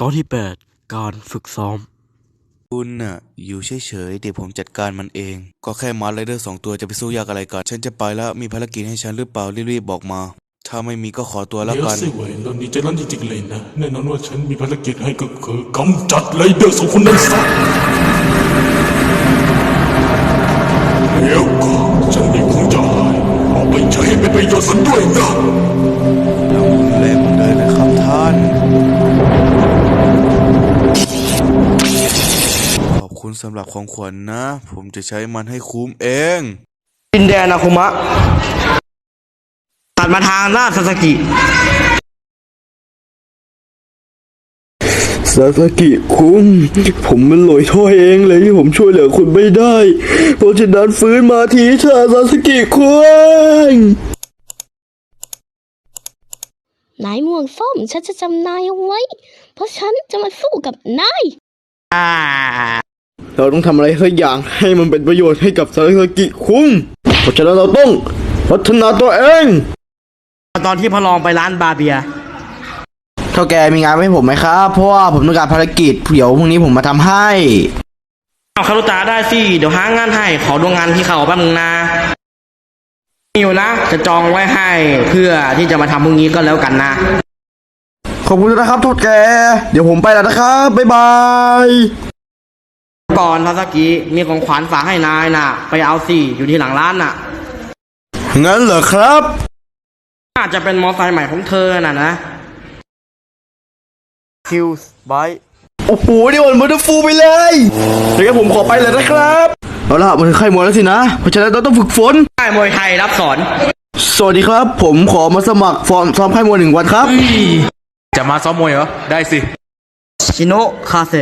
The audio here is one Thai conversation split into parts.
ตอนที่ 8 การฝึกซ้อม คุณน่ะ อยู่เฉยๆเดี๋ยวผมจัดการมันเอง ก็แค่มาร์ไรเดอร์สองตัวจะไปสู้ยากอะไรกัน ฉันจะไปแล้วมีภารกิจให้ฉันหรือเปล่ารีบๆบอกมา ถ้าไม่มีก็ขอตัวแล้วเดี๋ยวกัน สิเว้ยตอนนี้ใจร้อนจริงๆเลยนะแน่นอนว่าฉันมีภารกิจให้ก็คือกำจัดไรเดอร์สองคนนั้นซะเดี๋ยวก็ฉันมีของจะให้เอาไปใช้ให้เป็นประโยชน์ซะด้วยนะำหรับของขวัญนะ ผมจะใช้มันให้คุ้มเอง ดินแดนอาคุมะ ตัดมาทางหน้าซาสกิซาสกิคุงผมมันหลอยถ้อยเองเลยที่ผมช่วยเหลือคุณไม่ได้ เพราะฉะนั้นฟื้นมาทีเถอะซาสกิคุงนายม่วงส้มฉันจะจำนายเอาไว้ เพราะฉันจะมาสู้กับนาย อ่า เราต้องทำอะไรสักอย่างให้มันเป็นประโยชน์ให้กับซาสกิคุงเพราะฉะนั้นเราต้องพัฒนาตัวเอง ตอนที่พอลองไปร้านบาเบียเท่าแกมีงานให้ผมไหมครับ เพราะว่าผมต้องการภารกิจเดี๋ยวพรุ่งนี้ผมมาทำให้ เอาคารุตาได้สิ เดี๋ยวหางานให้ ขอดูงานที่เขาแป๊บนึงนะมีอยู่นะ จะจองไว้ให้เพื่อที่จะมาทำพรุ่งนี้ก็แล้วกันนะ ขอบคุณนะครับเท่าแก เดี๋ยวผมไปแล้วนะครับ บ๊ายบาย ก่อนทาสกิมีของขวัญฝากให้นายน่ะ ไปเอาสิอยู่ที่หลังร้านน่ะ งั้นเหรอครับ น่าจะเป็นมอไซค์ใหม่ของเธอน่ะนะคิวไบโอ้โหนี่อ่อนมันฟูไปเลยเดี๋ยวผมขอไปเลยนะครับเอาล่ะมันค่ายมวยแล้วสินะ เพราะฉะนั้นเราต้องฝึกฝนค่ายมวยไทยรับสอน สวัสดีครับ ผมขอมาสมัครฟอร์มซ้อมค่ายมวยหนึ่งวันครับ จะมาซ้อมมวยเหรอ ได้สิ ชิโนะคาเซ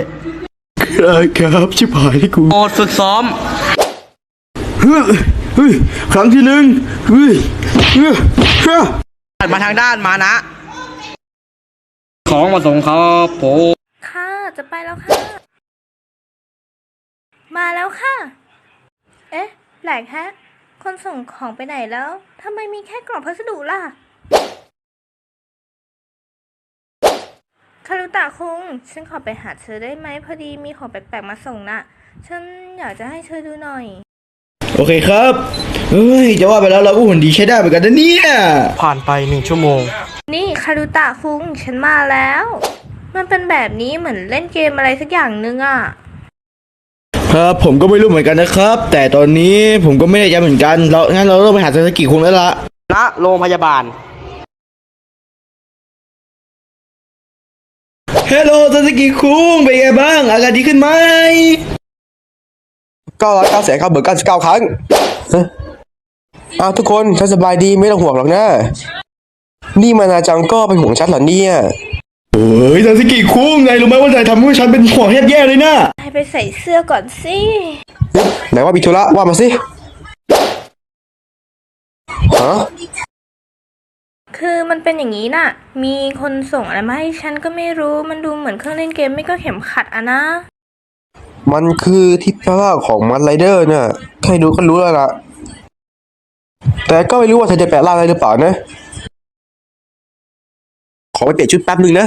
ครับชิบหายที่กูโอดฝึกซ้อม เฮ้ยเฮ้ยครั้งที่หนึ่งเฮ้ยเฮ้ยเฮ้ยมาทางด้านมานะ ของมาส่งครับผมค่ะจะไปแล้วค่ะ มาแล้วค่ะ เอ๊ะแปลกแฮะ คนส่งของไปไหนแล้วทำไมมีแค่กล่องพัสดุล่ะ ตะคุง ฉันขอไปหาเธอได้ไหมพอดีมีของแปลกๆมาส่งน่ะ ฉันอยากจะให้เธอดูหน่อย โอเคครับเฮ้ยจะว่าไปแล้วเราก็หุ่นดีใช้ได้เหมือนกันนะเนี่ย ผ่านไปหนึ่งชั่วโมง นี่คารุตะคุง ฉันมาแล้ว มันเป็นแบบนี้เหมือนเล่นเกมอะไรสักอย่างนึงอะ ครับผมก็ไม่รู้เหมือนกันนะครับ แต่ตอนนี้ผมก็ไม่ได้ใจเหมือนกันเรางั้นเราต้องไปหาซาสกิคุงแล้วละณโรงพยาบาล เฮลโลซาสกิคุงเป็นไงบ้าง อาการดีขึ้นไหมก็ร้อยเก้าแสนเก้าหมื่นเก้าสิบเก้าครั้งอ้าวทุกคนฉันสบายดีไม่ต้องห่วงหรอกนะ นี่มานาจังก็เป็นห่วงฉันเหรอเนี่ยเฮ้ยซาสกิคุงไงรู้ไหมว่านายทำให้ฉันเป็นห่วงแย่ๆเลยนะให้ไปใส่เสื้อก่อนสิไหนว่ามีธุระว่ามาสิฮะ คือมันเป็นอย่างนี้น่ะ มีคนส่งอะไรมาให้ฉันก็ไม่รู้ มันดูเหมือนเครื่องเล่นเกมไม่ก็เข็มขัดอะนะ มันคือทิพย์ล่างของมันไรเดอร์เนี่ยใครดูก็รู้แล้วล่ะ แต่ก็ไม่รู้ว่าเธอจะแปลร่างได้หรือเปล่านะ ขอไปเปลี่ยนชุดแป๊บนึงนะ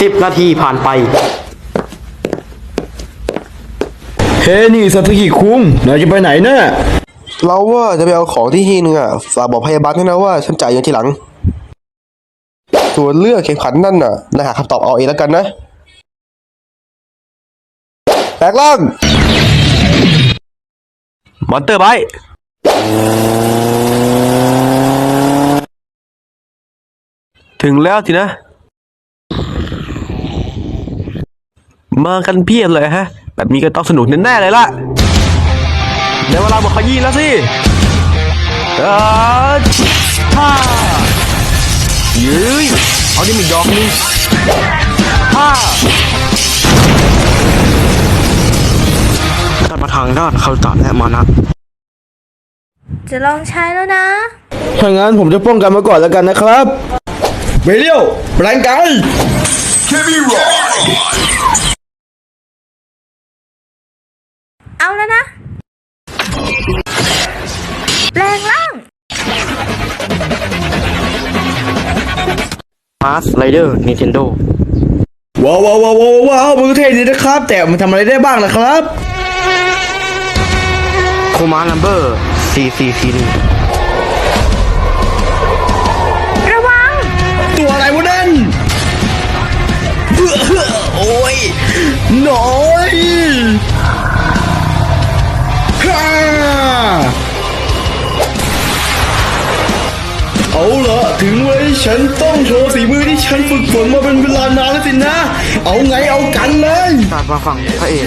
สิบนาทีผ่านไป เฮ้นี่ซาสกิคุงนายจะไปไหนเนี่ย เราว่าจะไปเอาของที่ที่นึงอะฝากบอกพยาบาลด้วยนะว่าฉันจ่ายเงินทีหลัง ส่วนเรื่องเข็มขัดนั่นน่ะนายหาคำตอบเอาเองแล้วกันนะแปลกล่างมอนเตอร์ไบท์ถึงแล้วสินะ มากันเพียบเลยฮะ แบบนี้ก็ต้องสนุกแน่ๆเลยล่ะ ในเวลาบอกขยี้แล้วสิเออฮ่ายืยเอาดิมีดอกนึงฮ่าตัดมาทางด้านคารุตะและมานะจะลองใช้แล้วนะ ถ้างั้นผมจะป้องกันมาก่อนแล้วกันนะครับเบเลียวแปลงกายเอา มาสไรเดอร์นินเทนโดว้าวว้าวว้าวว้าวมันก็เท่ดีนะครับ แต่มันทำอะไรได้บ้างล่ะครับโคมานัมเบอร์4 4 4 1 สินะ เอาไงเอากันเลยตัดมาฝั่งพระเอก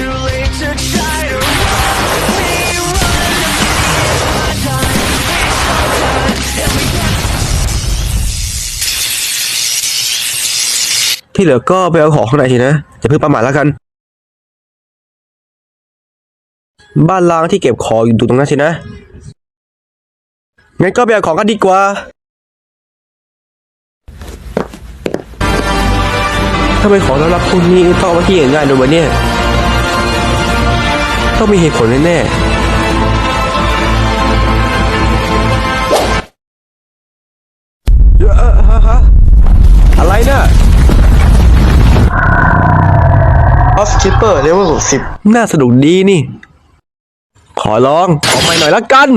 ที่เหลือก็ไปเอาของข้างในทีนะอย่าเพิ่งประมาทแล้วกัน บ้านล้างที่เก็บของอยู่ตรงนั้นสินะงั้นก็ไปเอาของกันดีกว่า ไปของแล้วรับพวกนี้ต้องเอามาที่ง่ายๆโดยวะเนี่ย ต้องมีเหตุผลแน่ๆเอ่อฮะฮะอะไรน่ะออฟคิปเปอร์เลเวลสิบน่าสนุกดีนี่ ขอลองขอไปหน่อยละกัน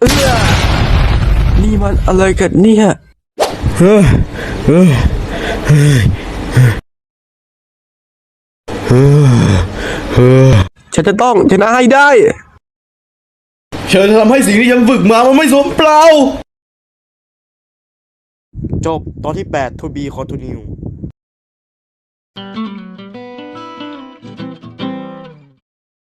เอื้อนี่มันอะไรกันเนี่ย เฮ้ย เฮ้ยเฮ้ยเฮ้ยเฮ้ยฉันจะต้องชนะให้ได้ฉันจะทำให้สิ่งที่ฉันฝึกมามันไม่สูญเปล่า จบตอนที่แปดทูบีคอนตูนิว